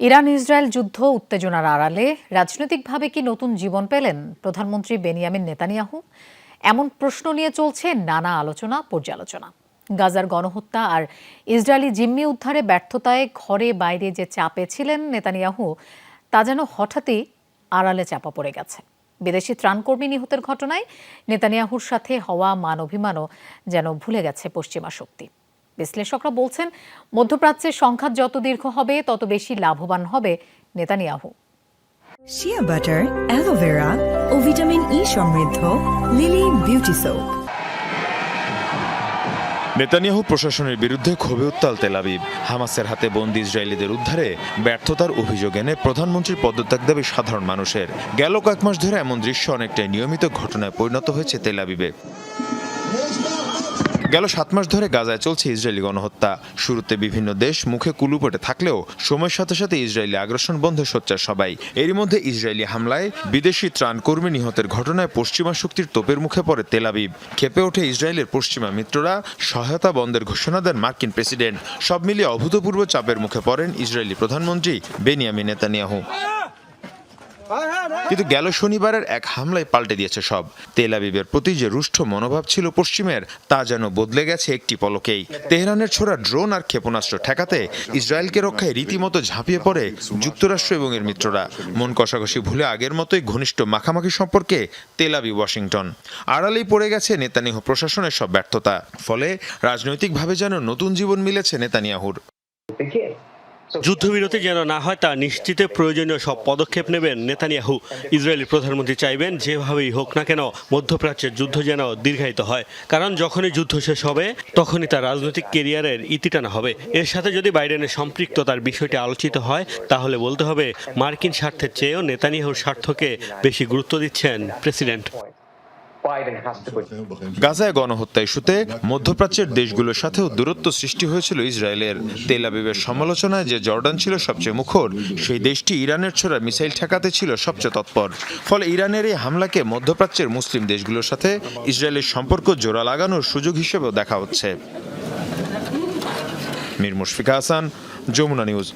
Iran Israel যুদ্ধ উত্তেজনার আড়ালে রাজনৈতিকভাবে কি নতুন জীবন পেলেন প্রধানমন্ত্রী বেনিয়ামিন নেতানিয়াহু? এমন প্রশ্ন নিয়ে চলছে নানা আলোচনা, পর্যালোচনা। গাজার গণহত্যা আর ইসরায়েলি জিম্মি উদ্ধারে ব্যর্থতায় ঘরে বাইরে যে চাপে ছিলেন নেতানিয়াহু, তা যেন হঠাৎই আড়ালে চাপা পড়ে গেছে। বিদেশি ত্রাণকর্মী নিহতের ঘটনায় নেতানিয়াহুর সাথে হওয়া মান অভিমানও যেন ভুলে গেছে পশ্চিমা শক্তি। বিশ্লেষকরা বলছেন মধ্যপ্রাচ্যের সংঘাত যত দীর্ঘ হবে তত বেশি লাভবান হবে Netanyahu. Shea butter aloe vera vitamin E সমৃদ্ধ লিলি বিউটি সোপ নেতানিয়াহু প্রশাসনের বিরুদ্ধে ক্ষোভে উত্তাল তেলাবিব হামাসের হাতে বন্দি ইসরায়েলিদের উদ্ধারে ব্যর্থতার অভিযোগ এনে প্রধানমন্ত্রীর পদত্যাগ দাবি সাধারণ মানুষের। গেল কয়েক মাস ধরে এমন দৃশ্য অনেকটাই নিয়মিত ঘটনায় পরিণত হয়েছে তেলাবিবে গেল সাত মাস ধরে গাজায় চলছে ইসরায়েলি গণহত্যা। শুরুতে বিভিন্ন দেশ মুখে কুলুপটে থাকলেও সময়ের সাথে সাথে ইসরায়েলি আগ্রাসন বন্ধে সোচ্চার সবাই। এরই মধ্যে ইসরায়েলি হামলায় বিদেশি ত্রাণকর্মী নিহতের ঘটনায় পশ্চিমা শক্তির তোপের মুখে পড়ে তেলাবিব খেপে ওঠে ইসরায়েলের পশ্চিমা মিত্ররা সহায়তা বন্ধের ঘোষণা দেন মার্কিন প্রেসিডেন্ট। সব মিলিয়ে অভূতপূর্ব চাপের মুখে পড়েন ইসরায়েলি প্রধানমন্ত্রী বেনিয়ামিন নেতানিয়াহু। কিন্তু গেল শনিবারের এক হামলায় পাল্টে দিয়েছে সব। তেল আবিবের প্রতি যে রুষ্ট মনোভাব ছিল পশ্চিমের, তা যেন বদলে গেছে একটি পলকেই। তেহরানের ছোড়া ড্রোন আর ক্ষেপণাস্ত্র ঠেকাতে ইসরায়েলকে রক্ষায় রীতিমতো ঝাঁপিয়ে পড়ে যুক্তরাষ্ট্র এবং এর মিত্ররা। মন কষাকষি ভুলে আগের মতোই ঘনিষ্ঠ মাখামাখি সম্পর্কে তেল আবি ওয়াশিংটন। আড়ালেই পড়ে গেছে নেতানিয়াহু প্রশাসনের সব ব্যর্থতা। ফলে রাজনৈতিকভাবে যেন নতুন জীবন মিলেছে নেতানিয়াহুর। যুদ্ধবিরতি যেন না হয়, তা নিশ্চিতে প্রয়োজনীয় সব পদক্ষেপ নেবেন নেতানিয়াহু। ইসরায়েলি প্রধানমন্ত্রী চাইবেন যেভাবেই হোক না কেন, মধ্যপ্রাচ্যের যুদ্ধ যেন দীর্ঘায়িত হয়। কারণ যখনই যুদ্ধ শেষ হবে, তখনই তার রাজনৈতিক কেরিয়ারের ইতি টানা হবে। এর সাথে যদি বাইডেনের সম্পৃক্ততার বিষয়টি আলোচিত হয়, তাহলে বলতে হবে, মার্কিন স্বার্থের চেয়েও নেতানিয়াহুর স্বার্থকে বেশি গুরুত্ব দিচ্ছেন প্রেসিডেন্ট। গাজায় গণহত্যা ইস্যুতে মধ্যপ্রাচ্যের দেশগুলোর সাথেও দূরত্ব সৃষ্টি হয়েছিল ইসরায়েলের। তেল আবিবের সমালোচনায় যে জর্ডান ছিল সবচেয়ে মুখর, সেই দেশটি ইরানের ছোড়া মিসাইল ঠেকাতে ছিল সবচেয়ে তৎপর। ফলে ইরানের এই হামলাকে মধ্যপ্রাচ্যের মুসলিম দেশগুলোর সাথে ইসরায়েলের সম্পর্ক জোড়া লাগানোর সুযোগ হিসেবেও দেখা হচ্ছে। মীর মুশফিকা হাসান, যমুনা নিউজ।